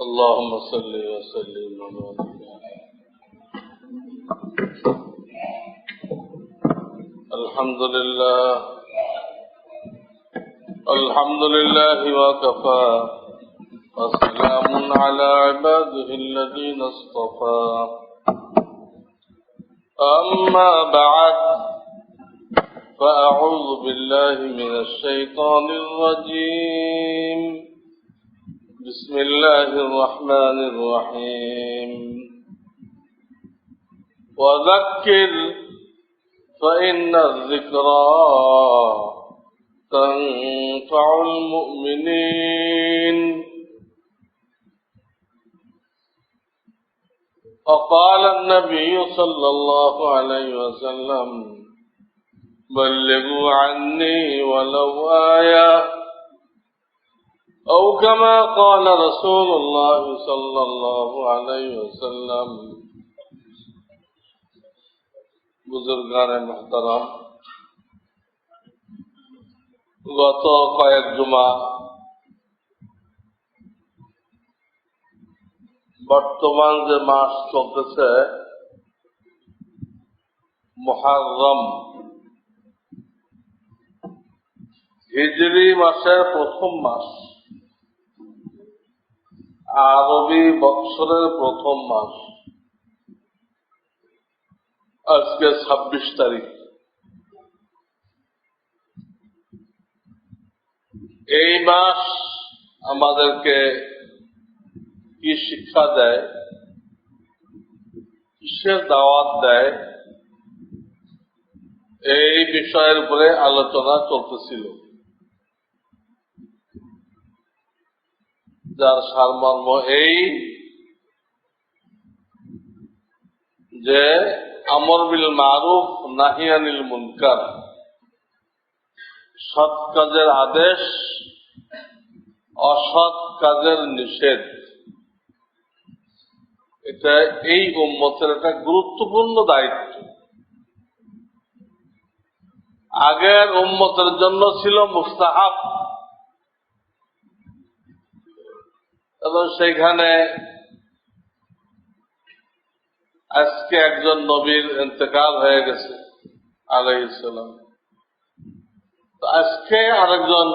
اللهم صل وسلم وبارك الحمد لله. الحمد لله وكفى. وسلام على عباده الذين اصطفى. أما بعد فأعوذ بالله من الشيطان الرجيم. بسم الله الرحمن الرحيم. وذكر فإن الذكرى تنفع المؤمنين. وقال النبي صلى الله عليه وسلم بلغوا عني ولو آية أو كما قال رسول الله صلى الله عليه وسلم বুজুর্গান মহতারাম গত কয়েক জুমা বর্তমান যে মাস চলতেছে মহারম হিজরি মাসের প্রথম মাস আরবি বৎসরের প্রথম মাস। আজকে ছাব্বিশ তারিখ। এই মাস আমাদেরকে কি শিক্ষা দেয়? কিসের দাওয়াত দেয়? এই বিষয়ের উপরে আলোচনা চলতেছিল। যার সারমর্ম এই যে আমর বিল মারুফ নাহিয়ানিল মুনকার। সৎ কাজের আদেশ, অসৎ কাজের নিষেধ। এটা এই উম্মতের একটা গুরুত্বপূর্ণ দায়িত্ব। আগের উম্মতের জন্য ছিল মুস্তাহাব। এবং সেইখানে আজকে একজন নবীর ইন্তেকাল হয়ে গেছে আলাইসালাম আজকে আরেকজন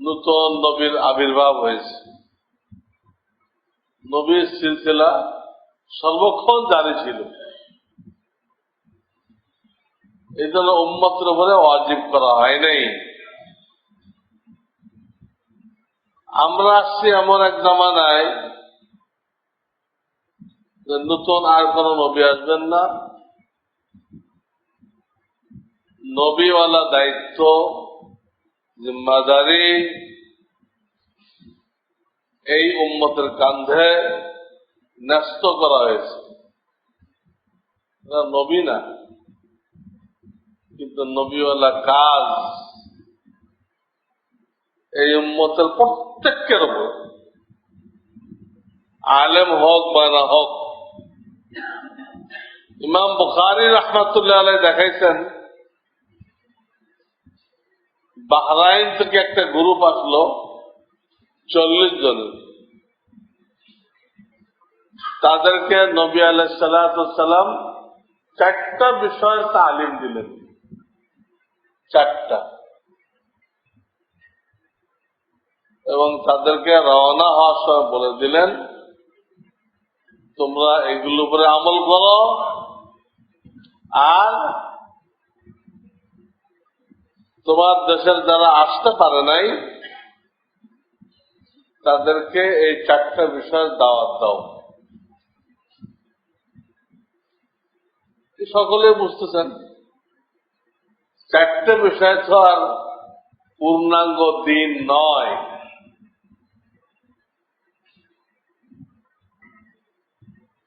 নতুন নবীর আবির্ভাব হয়েছে। নবীর সিলসিলা সর্বক্ষণ জারি ছিল। এই জন্য উম্মতের উপরে ওয়াজিব করা হয় নাই। আমরা আসছি এমন এক জামানায় নতুন আর কোন নবী আসবেন না। নবীওয়ালা দায়িত্ব জিম্মাদারি এই উম্মতের কান্ধে ন্যস্ত করা হয়েছে। নবী না, কিন্তু নবীওয়ালা কাজ এই উম্মতের প্রত্যেকের উপর আলেম হোক বা না হোক। ইমাম বুখারি রহমতুল্লাহ আলাই দেখাইছেন, বাহরাইন থেকে একটা গ্রুপ আসলো, চল্লিশ জনের তাদেরকে নবী আলাই চারটা বিষয়ে তালিম দিলেন। চারটা। এবং তাদেরকে রওনা হওয়ার সময় বলে দিলেন, তোমরা এগুলোর উপরে আমল করো আর তোমার দেশের যারা আসতে পারে নাই, তাদেরকে এই চারটা বিষয়ের দাওয়াত দাও। সকলে বুঝতেছেন, চারটে বিষয় তো আর পূর্ণাঙ্গ দিন নয়।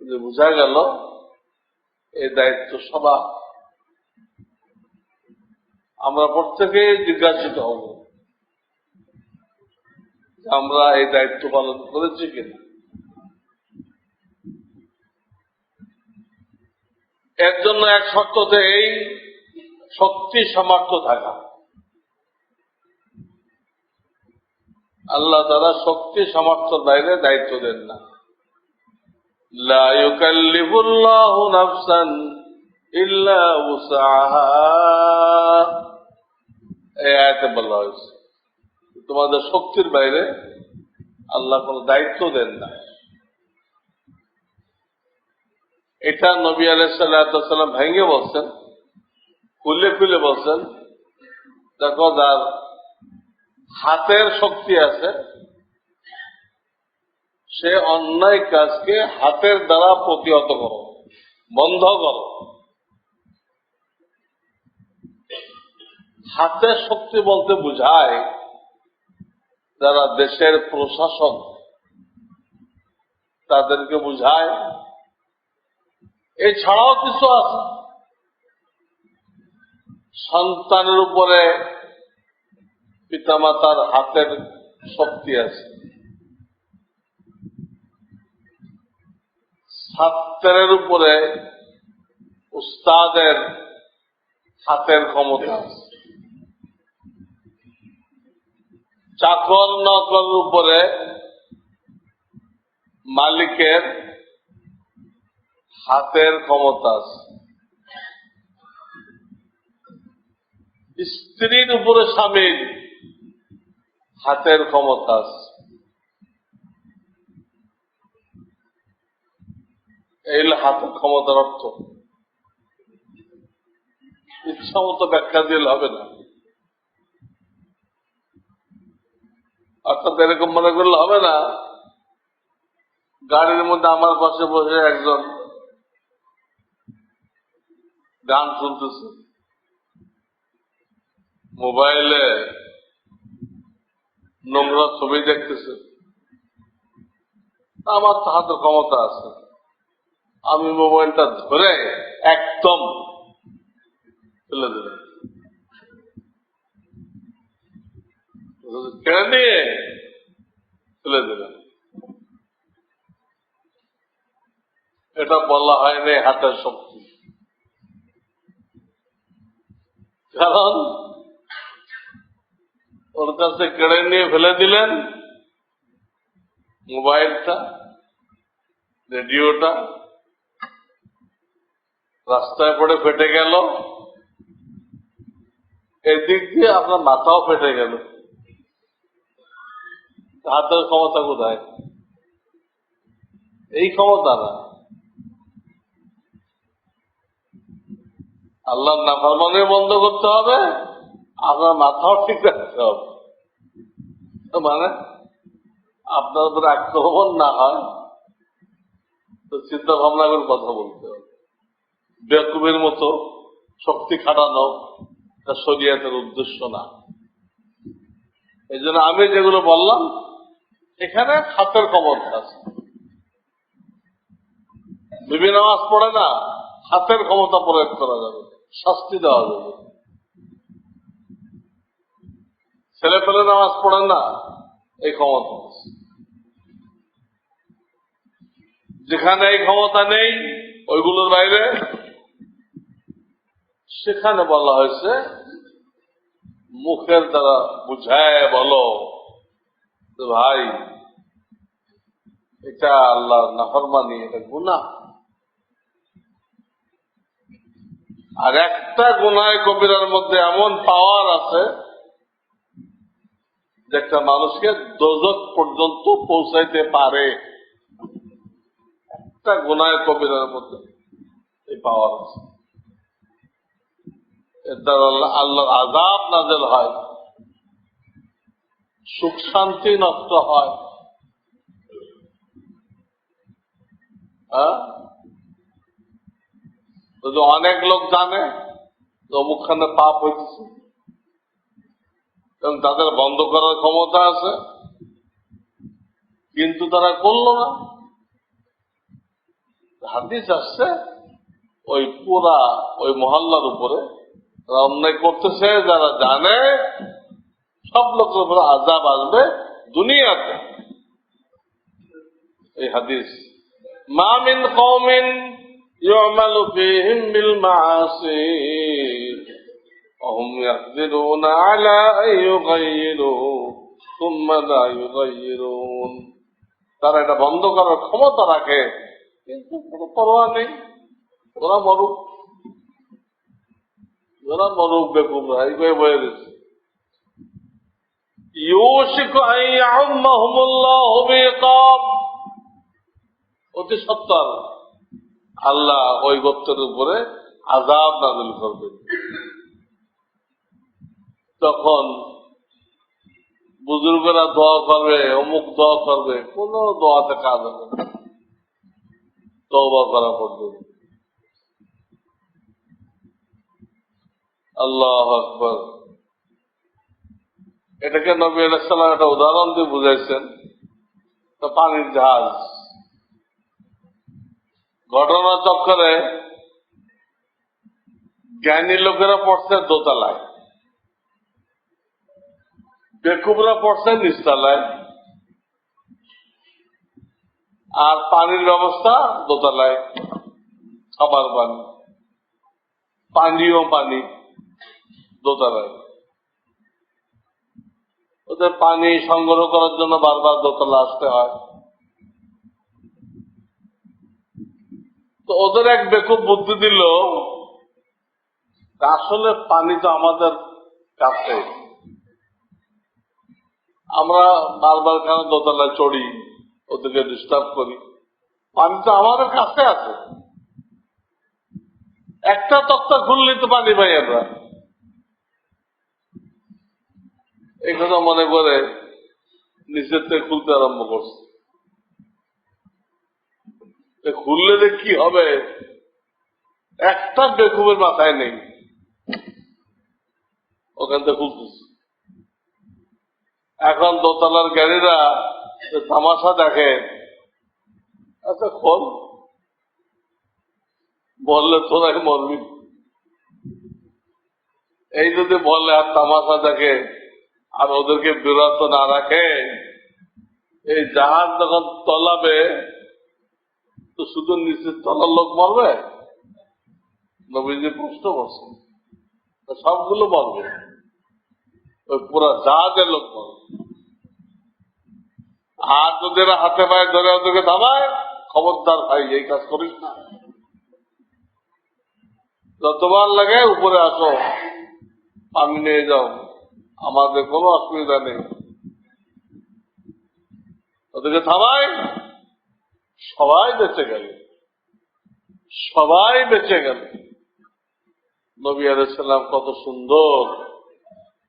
যে বোঝা গেল এই দায়িত্ব সভা আমরা প্রত্যেকে জিজ্ঞাসিত হব। আমরা এই দায়িত্ব পালন করেছি কিনা। এর জন্য এক শর্ততে এই শক্তি সামর্থ্য থাকা। আল্লাহ তারা শক্তি সামর্থ্যের বাইরে দায়িত্ব দেন না। লা ইউকাল্লিফুল্লাহু নাফসান ইল্লা উসআহা। এই আয়াতে বলা হয়েছে, তোমাদের শক্তির বাইরে আল্লাহ কোন দায়িত্ব দেন না। এটা নবী আলাইসাল্লাম ভেঙে বলছেন, খুলে খুলে বলছেন, দেখো যার হাতের শক্তি আছে সে অন্যায় কাজকে হাতের দ্বারা প্রতিহত করো, বন্ধ করো। হাতের শক্তি বলতে বুঝায় যারা দেশের প্রশাসন, তাদেরকে বুঝায়, এছাড়াও কিছু আছে। সন্তানের উপরে পিতামাতার হাতের শক্তি আছে। ছাত্রের উপরে উস্তাদের হাতের ক্ষমতা। চাকর নকরের উপরে মালিকের হাতের ক্ষমতা স্ত্রীর উপরে স্বামীর হাতের ক্ষমতা আছে। এই হলো হাতের ক্ষমতার অর্থ। ইচ্ছা মতো ব্যাখ্যা দিলে হবে না। অর্থাৎ এরকম মনে করলে হবে না, গাড়ির মধ্যে আমার পাশে বসে একজন গান শুনতেছে। মোবাইলে নোংরা ছবি দেখতেছে। আমার তো হাতের ক্ষমতা আছে। আমি মোবাইলটা ধরে একদম ফেলে দিলাম কেড়ে নিয়ে ফেলে দিলাম। এটা বলা হয়নি হাতের শক্তি। কারণ ওর কাছে কেড়ে নিয়ে ফেলে দিলেন মোবাইলটা, রেডিওটা রাস্তায় পড়ে ফেটে গেল। এদিক দিয়ে আপনার মাথাও ফেটে গেল। হাতের ক্ষমতা কোথায়? এই ক্ষমতা না। আল্লাহর নাফরমানি বন্ধ করতে হবে, আপনার মাথাও ঠিক রাখতে হবে। মানে আপনার উপরে আক্রমণ না হয়, তো চিন্তা ভাবনা করে কথা বলতে হবে। বেকুবের মতো শক্তি খাটানো তা শরীয়তের উদ্দেশ্য না। এই জন্য আমি যেগুলো বললাম, এখানে হাতের ক্ষমতা আছে। বিভিন্ন নামাজ পড়ে না, হাতের ক্ষমতা প্রয়োগ করা যাবে, শাস্তি দেওয়া যাবে। ছেলে পেলে নামাজ পড়েন না, এই ক্ষমতা যেখানে এই ক্ষমতা নেই, ওইগুলোর বাইরে সেখানে বলা হয়েছে, মুখের দ্বারা বুঝায় বলো ভাই, এটা আল্লাহ নাফরমানি, এটা গুণা আর একটা গুনায় কবিরার মধ্যে এমন পাওয়ার আছে যে একটা মানুষকে দোজক পর্যন্ত পৌঁছাইতে পারে। একটা গুনায় কবিরার মধ্যে এই পাওয়ার আছে। এর আল্লাহর আজাব নাজেল হয়। সুখ শান্তি নষ্ট হয়। হ্যাঁ? অনেক লোক জানে অমুকখানে পাপ হইতেছে। এবং তাদের বন্ধ করার ক্ষমতা আছে। কিন্তু তারা করল না। হাদিস আসছে, ওই পুরা, ওই মহল্লার উপরে অন্যায় করতেছে যারা জানে সব লোকের উপরে আজাব আসবে দুনিয়াতে এই হাদিস মা মিন কওমিন يعمل فيهم بالمعاصي وهم يقدرون على أن يغيروا ثم لا يغيرون তারা এটা বন্ধ করার ক্ষমতা রাখে কিন্তু কোনো পরোয়া নেই ওরা মরুক ওরা আন অতি সত্তর আল্লাহ ওই গোত্রের উপরে আজাব নাজিল করবেন তখন বুজুর্গরা দোয়া করবে অমুক দোয়া করবে কোন দোয়াতে কাজ হবে না তওবা করা পর্যন্ত আল্লাহ আকবর। এটাকে নবী আলাইসাল্লাম একটা উদাহরণ দিয়ে বুঝাইছেন পানির জাহাজ। ঘটনা চক্করে জ্ঞানী লোকেরা পড়ছে দোতলায়। বেকুবরা পড়ছে নিচতলায়। আর পানির ব্যবস্থা দোতলায়। খাবার পানি। পানীয় পানি। দোতলায়। ওদের পানি সংগ্রহ করার জন্য বারবার দোতলা আসতে হয়। তো ওদের এক বেকুব বুদ্ধি দিল, আসলে পানি তো আমাদের কাছে। আমরা বারবার কেন দোতলায় চড়ি, ওদেরকে ডিস্টার্ব করি। পানি তো আমাদের কাছে আছে। একটা তক্তা খুললে তো পানি পাই আমরা। এই কথা মনে করে নিচের থেকে খুলতে আরম্ভ করছে। খুললে যে কি হবে? একটা বেকুবের মাথায় নেই। ওখান থেকে খুলতেছে। এখন দোতলার গাড়িরা তামাশা দেখে আচ্ছা খোল। বললে তোরাই মরবি। এই যদি বলে আর তামাশা দেখে আর ওদেরকে বিরত না রাখে এই জাহাজ যখন তলাবে, তো শুধু নিচের তলার লোক মরবে? নবীজি প্রশ্ন করছে সবগুলো মরবে। ওই পুরা জাহাজের লোক মরবে। আর যদি হাতে পায়ে ধরে ওদেরকে থামায়, খবরদার ভাই, এই কাজ করিস না। যতবার লাগে উপরে আসো, পানি নিয়ে যাও। আমাদের কোনো অসুবিধা নেই। ওদেরকে থামায় সবাই বেঁচে গেল। সবাই বেঁচে গেল। নবী আলাইসাল্লাম কত সুন্দর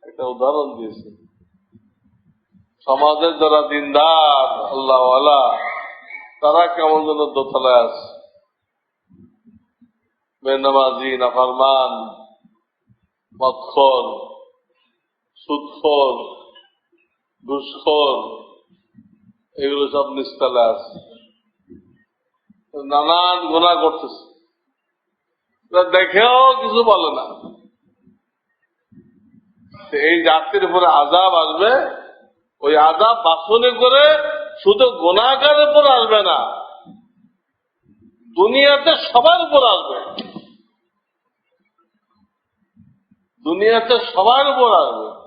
একটা উদাহরণ দিয়েছেন। সমাজের যারা দিনদার আল্লাহ তারা কেমন যেন দোতলায় আছে। বেনামাজি, নাফারমান মৎখর সুৎখর ঘুষখর এগুলো সব নিস্তালে আছে নানান গুণা করতেছে। দেখেও কিছু বলে না। এই জাতির উপরে আজাব আসবে, ওই আজাব বাসনে করে শুধু গুণাগারের উপর আসবে না, দুনিয়াতে সবার উপর আসবে। দুনিয়াতে সবার উপর আসবে।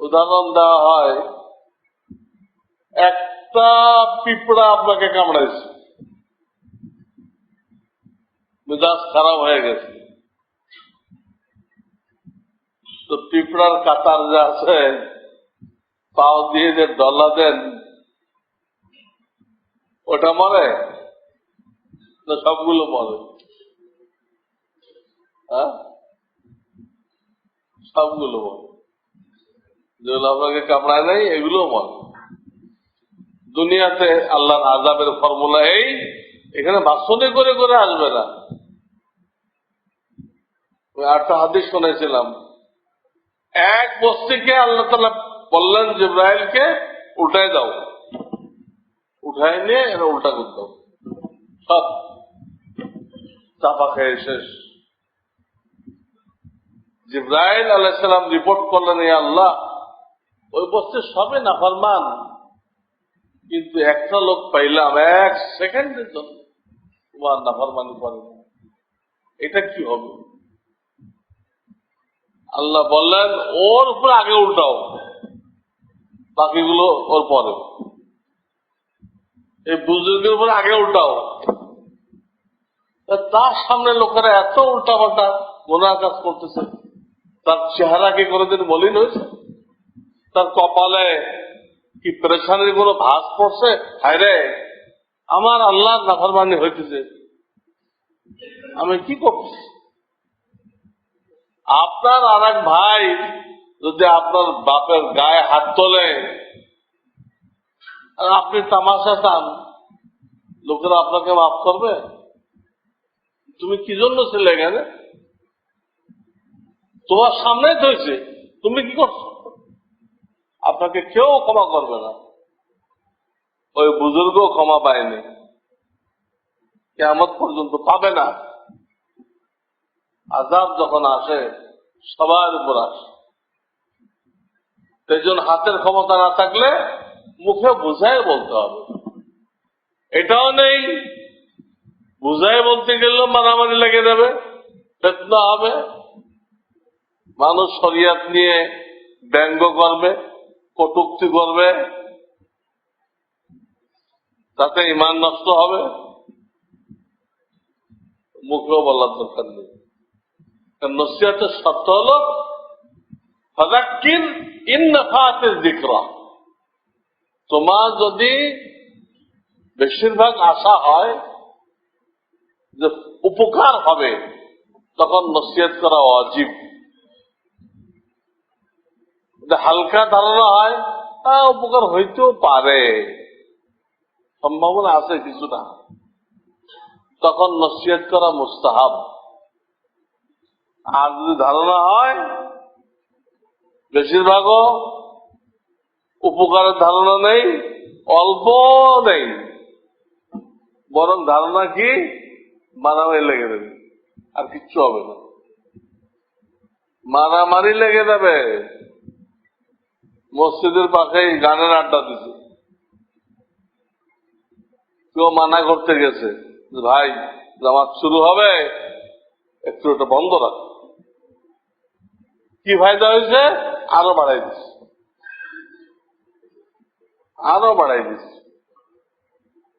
উদাহরণ দেওয়া হয়, একটা পিঁপড়া আপনাকে কামড়াইছে। মেজাজ খারাপ হয়ে গেছে। তো পিঁপড়ার কাতার যে আছে, পাও দিয়ে যে ডলা দেন, ওটা মরে না সবগুলো মরে? হ্যাঁ? সবগুলো মরে। যেগুলো আপনাকে কামড়ায় নাই এগুলো মরে দুনিয়াতে আল্লাহর আজাবের ফর্মুলা এই, এখানে বাসনে করে করে আসবে না। আটটা হাদিস শুনেছিলাম। এক বস্তিকে আল্লাহ তালা বললেন জিব্রাইলকে উল্টাই দাও। উঠায় নিয়ে এরা উল্টা করতে। সব। চাপা খেয়ে শেষ। জিব্রাইল আলাইসালাম রিপোর্ট করলেন এই আল্লাহ ওই বস্তি সবে নাফরমান। কিন্তু একটা লোক পাইলাম এক সেকেন্ডের জন্য। তোমার নাফরমানি করে এটা কি হবে? আল্লাহ বললেন, ওর উপরে আগে উল্টাও। বাকিগুলো ওর পরে। এই বুজুর্গের উপরে আগে উল্টাও। তার সামনে লোকেরা এত উল্টা পাল্টা গোনার কাজ করতেছে। তার চেহারা কি কোনোদিন মলিন হয়েছে? তার কপালে কি পরেশানির কোনো ভাস পড়ছে? হায় রে, আমার আল্লাহ নাফরমানি হইতেছে। আমি কি করছি আপনার আর ভাই যদি আপনার বাপের গায়ে হাত তোলে, আর আপনি তামাশা চান, লোকেরা আপনাকে মাফ করবে? তুমি কি জন্য ছিলে এখানে? তোমার সামনেই তো হয়েছে। তুমি কি করছ? আপনাকে কেউ ক্ষমা করবে না। ওই বুজুর্গ ক্ষমা পায়নি। কেমন পর্যন্ত পাবে না। আজাব যখন আসে, সবার উপর আসে। সেজন হাতের ক্ষমতা না থাকলে মুখে বুঝায় বলতে হবে। এটাও নেই। বুঝায় বলতে গেলেও মারামারি লেগে যাবে হবে। মানুষ শরিয়াত নিয়ে ব্যঙ্গ করবে। কটুক্তি করবে, তাতে ইমান নষ্ট হবে। মুখেও বলার দরকার নেই। নসিহাতের শর্ত হল ফাদাক্কির ইন নাফাতের তোমার যদি বেশিরভাগ আশা হয় যে উপকার হবে, তখন নসিহত করা অজীব হালকা ধারণা হয়, তা উপকার হইতেও পারে। সম্ভাবনা আছে কিছুটা। তখন নসিহত করা মুস্তাহাব। আর যদি ধারণা হয়, বেশিরভাগও উপকারের ধারণা নেই, অল্প নেই। বরং ধারণা কি? মারামারি লেগে দেবে আর কিচ্ছু হবে না। মারামারি লেগে যাবে। মসজিদের পাশেই গানের আড্ডা দিছে। কেউ মানা করতে গেছে ভাই, জামাত শুরু হবে, একটু ওটা বন্ধ রাখ। কি ফায়দা হয়েছে? আরও বাড়াই দিচ্ছে আরও বাড়াই দিচ্ছে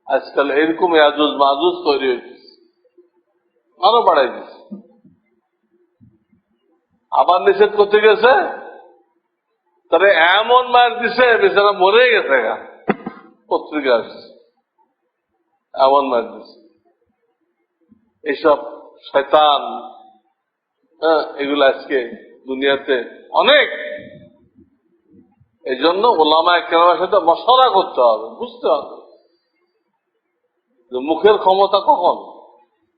আজকাল এরকম আজুজ মাজুজ তৈরি হয়েছে আরও বাড়াই দিচ্ছে আবার নিষেধ করতে গেছে তাহলে এমন মার দিছে বেচারা মরে গেছে গা। পত্রিকা এমন মার দিছে। এইসব শয়তান হ্যাঁ, এগুলো আজকে দুনিয়াতে অনেক। এই জন্য ওলামা কেরামের সাথে মশলা করতে হবে বুঝতে হবে। মুখের ক্ষমতা কখন?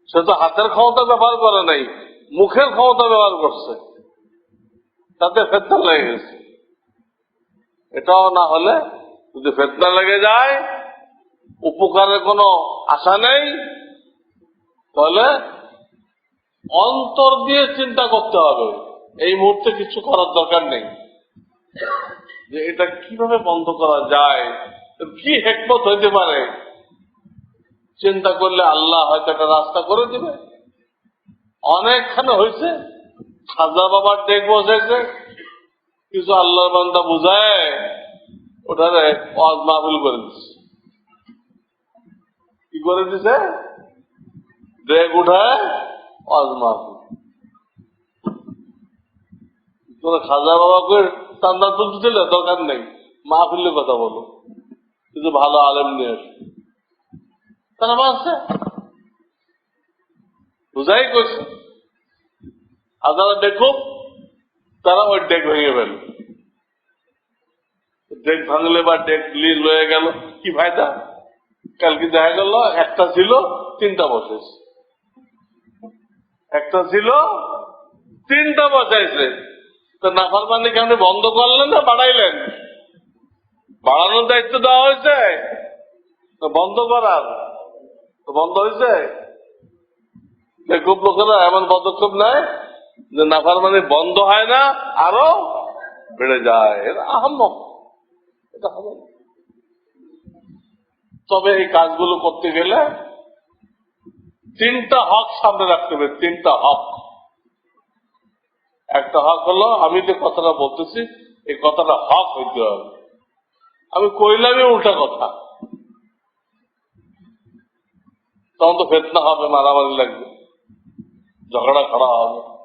সে তো হাতের ক্ষমতা ব্যবহার করে নাই মুখের ক্ষমতা ব্যবহার করছে। তাতে ফেতনা লেগে গেছে। এটাও না হলে যদি ফেতনা লেগে যায়, উপকারের কোনো আশা নেই, তাহলে অন্তর দিয়ে চিন্তা করতে হবে। এই মুহূর্তে কিছু করার দরকার নেই। যে এটা কীভাবে বন্ধ করা যায় কি হেকমত হইতে পারে? চিন্তা করলে আল্লাহ হয়তো একটা রাস্তা করে দিবে। অনেকখানে হয়েছে খাজা বাবার ডেক বসাইছে কিছু আল্লাহর বান্দা বুঝায়, ওটারে ওয়াজ মাহফিল করে দিচ্ছে কি করে দিছে? ডেক উঠায়, ওয়াজ মাহফিল। তোরা খাজা বাবাকে চান্দা তুলতে দিলে দরকার নেই মাহফিলে কথা বলো। কিন্তু ভালো আলেম নিয়ে আসো। তারা মানছে? বুঝাই করছে আর যারা দেখুক তারা ওই ডেক ভেঙে ফেল ডেক ভাঙলে বা ডেক লিজ হয়ে গেল, কি ফায়দা? কালকে দেখা গেল একটা ছিল, তিনটা বসেছে একটা ছিল, তিনটা বসাইছে তো নাফারমানি কেন বন্ধ করলেন না বাড়াইলেন? বাড়ানোর দায়িত্ব দেওয়া হয়েছে? বন্ধ করার। বন্ধ হয়েছে? খুব লোকেরা, এমন পদক্ষেপ নেয়। যে নাফার মানে বন্ধ হয় না, আরও বেড়ে যায়। এটা আহম্মক। এটা হবে তবে এই কাজগুলো করতে গেলে তিনটা হক সামনে রাখতে হবে, তিনটা হক। একটা হক হলো, আমি যে কথাটা বলতেছি, এই কথাটা হক হইতে হবে। আমি কইলামই উল্টা কথা। তখন তো ফেতনা হবে, মারামারি লাগবে। ঝগড়া করা হবে।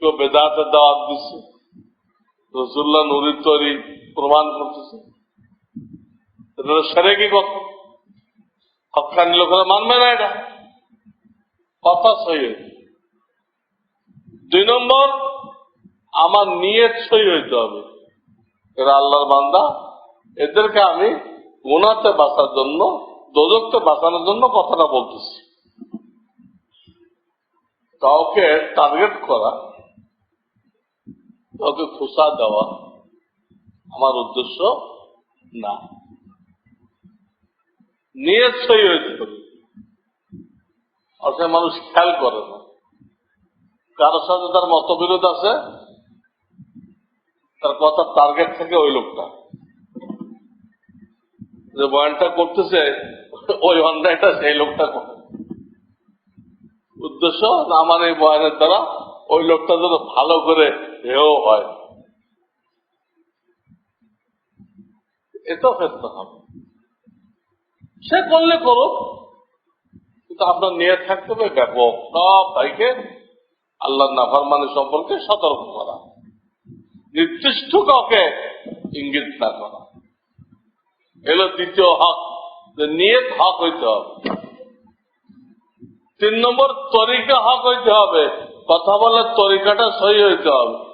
কেউ বেদাতের দাওয়াত দিচ্ছে রসুল্লাহ নুরির তৈরি প্রমাণ করতেছে। সেরে কি কথা। হকানি লোকেরা মানবে না এটা। কথা হয়েছে দুই নম্বর, আমার নিয়ত সই হইতে হবে। এরা আল্লাহর বান্দা। এদেরকে আমি গুণাতে বাঁচার জন্য দোজকতে বাঁচানোর জন্য কথাটা বলতেছি। কাউকে টার্গেট করা, কাউকে খোসা দেওয়া আমার উদ্দেশ্য না। নিয়ত সই হইতে অর্থাৎ মানুষ খেয়াল করে না। কারোর সাথে তার মতবিরোধ আছে, তার কথার টার্গেট থেকে ওই লোকটা। যে বয়ানটা করতেছে, ওই অন্যায়টা সেই লোকটা করে। উদ্দেশ্য আমার এই বয়ানের দ্বারা ওই লোকটা যেন ভালো করে হেও হয়। এটাও ফেরতে হবে। সে করলে করুক, কিন্তু আপনার নিয়ে থাকতে হবে ব্যাপক। সব ভাইকে আল্লাহ নাফার মানে সম্পর্কে সতর্ক করা। নির্দিষ্ট কাউকে ইঙ্গিত না করা। এলো দ্বিতীয় হক, যে নিয়ত হক হইতে হবে। তিন নম্বর তরিকা হক হইতে হবে। কথা বলার তরিকাটা সহি হইতে হবে।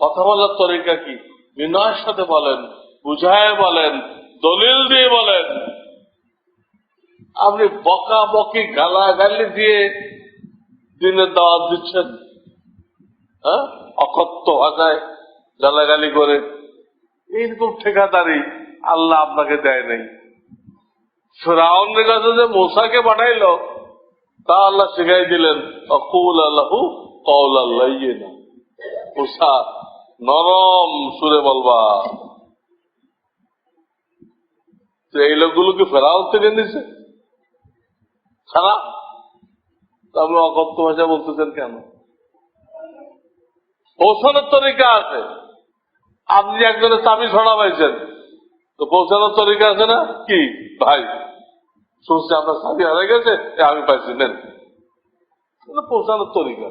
কথা বলার তরিকা কি? বিনয়ের সাথে বলেন, বুঝায় বলেন, দলিল দিয়ে বলেন। আপনি বকা বকি গালা গালি দিয়ে দিনের দাওয়াত দিচ্ছেন হ্যাঁ? অকথ্য ভাষায় গালাগালি করে। এইরকম ঠিকাদারি আল্লাহ আপনাকে দেয় নাই। ফেরাউনের কাছে যে মূসাকে পাঠাইলো, তা আল্লাহ শিখাই দিলেন, অকুল আল্লাহু কৌল আল্লাহ মুসা নরম সুরে বলবা এই লোকগুলো কি ফেরাউন থেকে নিছে? খারাপ আপনি অকথ্য ভাষা বলতেছেন কেন? পৌঁছানোর তরিকা আছে। আপনি একজনের চাবি ছড়া পাইছেন তো পৌঁছানোর তরিকা আছে না? কি? ভাই, শুনছি আপনার চাবি হারিয়ে গেছে আমি পাইছি, নেন। পৌঁছানোর তরিকা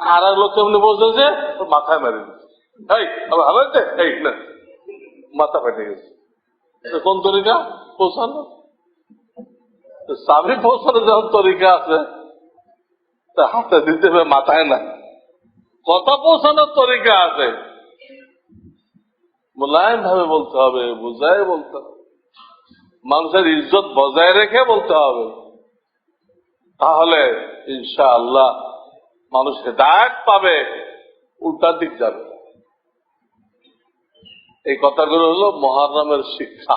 আর এক লোক কেমনি ওর মাথায় মেরে এই, আবার হারাইছে এই, না। মাথা ফেটে গেছে। কোন তরিকা পৌঁছানো স্বামী পৌঁছানোর যখন তরিকা আছে। তা হাতে দিতে হবে, মাথায় না। কথা পৌঁছানোর তরিকা আছে। মোলায়েম ভাবে বলতে হবে, বুঝায় বলতে হবে। মানুষের ইজ্জত বজায় রেখে বলতে হবে। তাহলে ইনশা আল্লাহ মানুষ হেদায়ত পাবে, উল্টা দিক যাবে এই কথাগুলো হলো মহারামের শিক্ষা।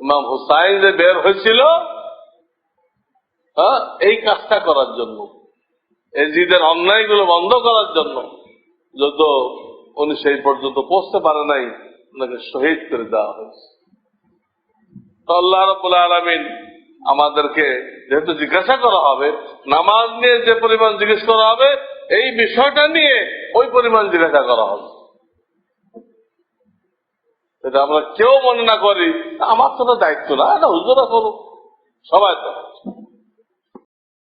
ইমাম হুসাইন যে বের হয়েছিল হ্যাঁ এই কাজটা করার জন্য এজিদের অন্যায়গুলো বন্ধ করার জন্য, যত উনি সেই পর্যন্ত পৌঁছতে পারে নাই, ওনাকে শহীদ করে দেওয়া হয়েছে। তো আল্লাহ রবুল্লা আলমিন আমাদেরকে যেহেতু জিজ্ঞাসা করা হবে, নামাজ নিয়ে যে পরিমাণ জিজ্ঞেস করা হবে, এই বিষয়টা নিয়ে ওই পরিমাণ জিজ্ঞাসা করা হবে। এটা আমরা কেউ মনে না করি আমার তো দায়িত্ব না, এটা হুজুরা করুক, সবাই তো